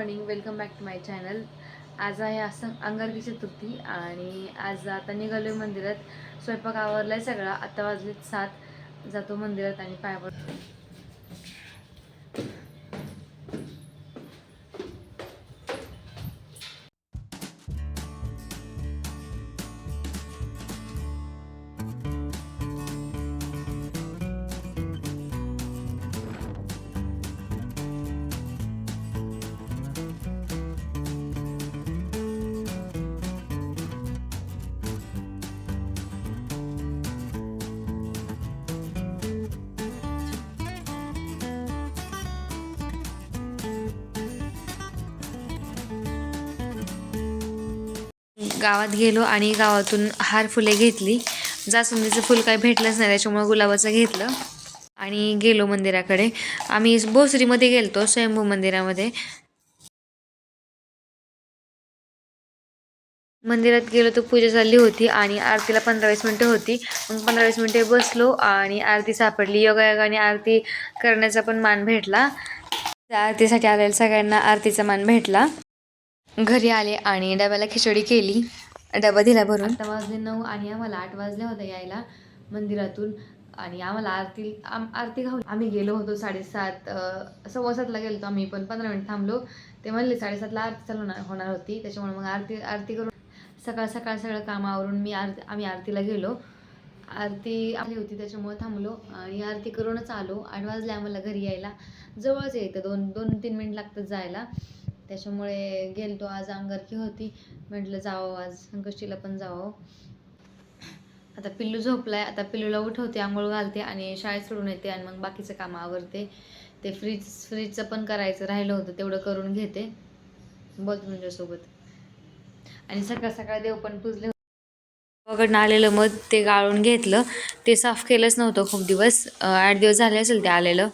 Morning welcome back to my channel आज आहे असं अंगारकी चतुर्थी आणि आज आता निघालो मंदिरात. स्वयंपाक आवरलाय सगळा. आता वाजलेत सात. जातो मंदिरात आणि पाय गावात गेलो आणि गावातून हार फुले घेतली. जास्वंदीचं फुल काही भेटलंच नाही त्याच्यामुळे गुलाबाचं घेतलं. आणि गेलो मंदिराकडे. आम्ही भोसरीमध्ये गेलतो स्वयंभू मंदिरामध्ये. मंदिरात गेलो तर पूजा चालली होती आणि आरतीला पंधरा वीस मिनटं होती. मग पंधरा वीस मिनटे बसलो आणि आरती सापडली. योगायोगाने आरती करण्याचा पण मान भेटला. त्या आरतीसाठी आलेल्या सगळ्यांना आरतीचा मान भेटला. घरी आले आणि डब्याला खिचडी केली. डबा दिला भरून. आठ वाजले नऊ आणि आम्हाला आठ वाजले होते यायला मंदिरातून. आणि आम्हाला आरती आम आरती घाऊन आम्ही गेलो होतो साडेसात सव्वा सातला गेलो होतो आम्ही पण पंधरा मिनिट थांबलो. ते म्हणले साडेसातला आरती चालू होणार होती. त्याच्यामुळे मग आरती आरती करून सकाळ सकाळ सगळं काम आवरून मी आरती आम्ही आरतीला गेलो. आरती आली होती त्याच्यामुळे थांबलो. आणि आरती करूनच आलो. आठ वाजले आम्हाला घरी यायला. जवळच येतं दोन दोन तीन मिनिट लागतात जायला. त्याच्यामुळे गेलतो आज अंगारकी होती. म्हटलं जावं आज संकष्टीला पण जावं. आता पिल्लू झोपलाय. आता पिल्लूला उठवते आंघोळ घालते आणि शाळेत सोडून येते आणि मग बाकीचं काम आवरते. ते फ्रीज फ्रीजचं पण करायचं राहिलं होतं तेवढं करून घेते. बोलतो तुमच्यासोबत आणि सकाळ सकाळ देव पण पुजले वगडनं आलेलं मध ते गाळून घेतलं. ते साफ केलंच नव्हतं खूप दिवस. आठ दिवस झाले असेल ते आलेलं.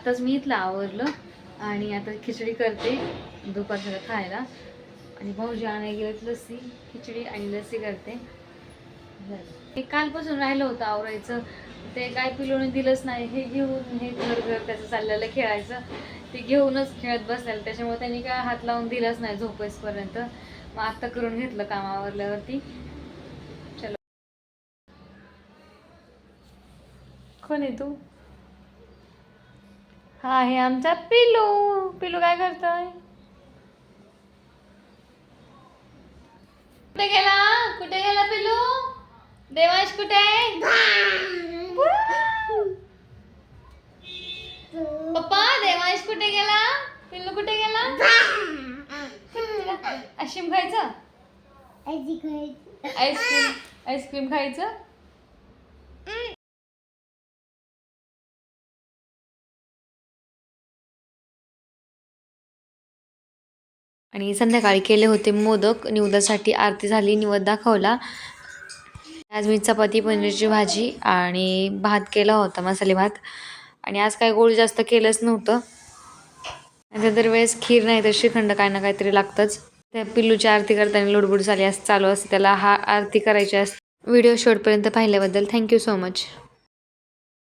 आत्ताच मी इथलं आवरलं आणि आता खिचडी करते दुपारच्या खायला. आणि भाऊजी आणायला गेलं लस्सी खिचडी आणि लस्सी करते. हे कालपासून राहिलं होतं आवरायचं. ते काय पिलोने दिलंच नाही. हे घेऊन हे घर घर त्याचं चाललेलं खेळायचं. ते घेऊनच खेळत बसलेलं. त्याच्यामुळे त्यांनी काय हात लावून दिलंच नाही झोपेसपर्यंत. मग आत्ता करून घेतलं काम आवरल्यावरती. चलो. कोण आहे तू? हा आहे आमचा पिलू. पिलू काय करतोय? कुठे गेला? कुठे गेला पिलू? देवांश कुठे आहे? पप्पा देवांश कुठे गेला? पिल्लू कुठे गेला? आईस्क्रीम खायचं. आईस्क्रीम आईस्क्रीम खायचं? आणि संध्याकाळी केले होते मोदक. निवदासाठी आरती झाली निवद दाखवला. आज मी चपाती पनीरची भाजी आणि भात केला होता मसाले भात. आणि आज काय गोड जास्त केलंच नव्हतं. आणि दरवेळेस खीर नाही तर श्रीखंड काय ना काहीतरी लागतंच. त्या पिल्लूची आरती करताना लुडबुड झाली असं चालू असते. त्याला हा आरती करायची असते. व्हिडिओ शेवटपर्यंत पाहिल्याबद्दल थँक्यू सो मच.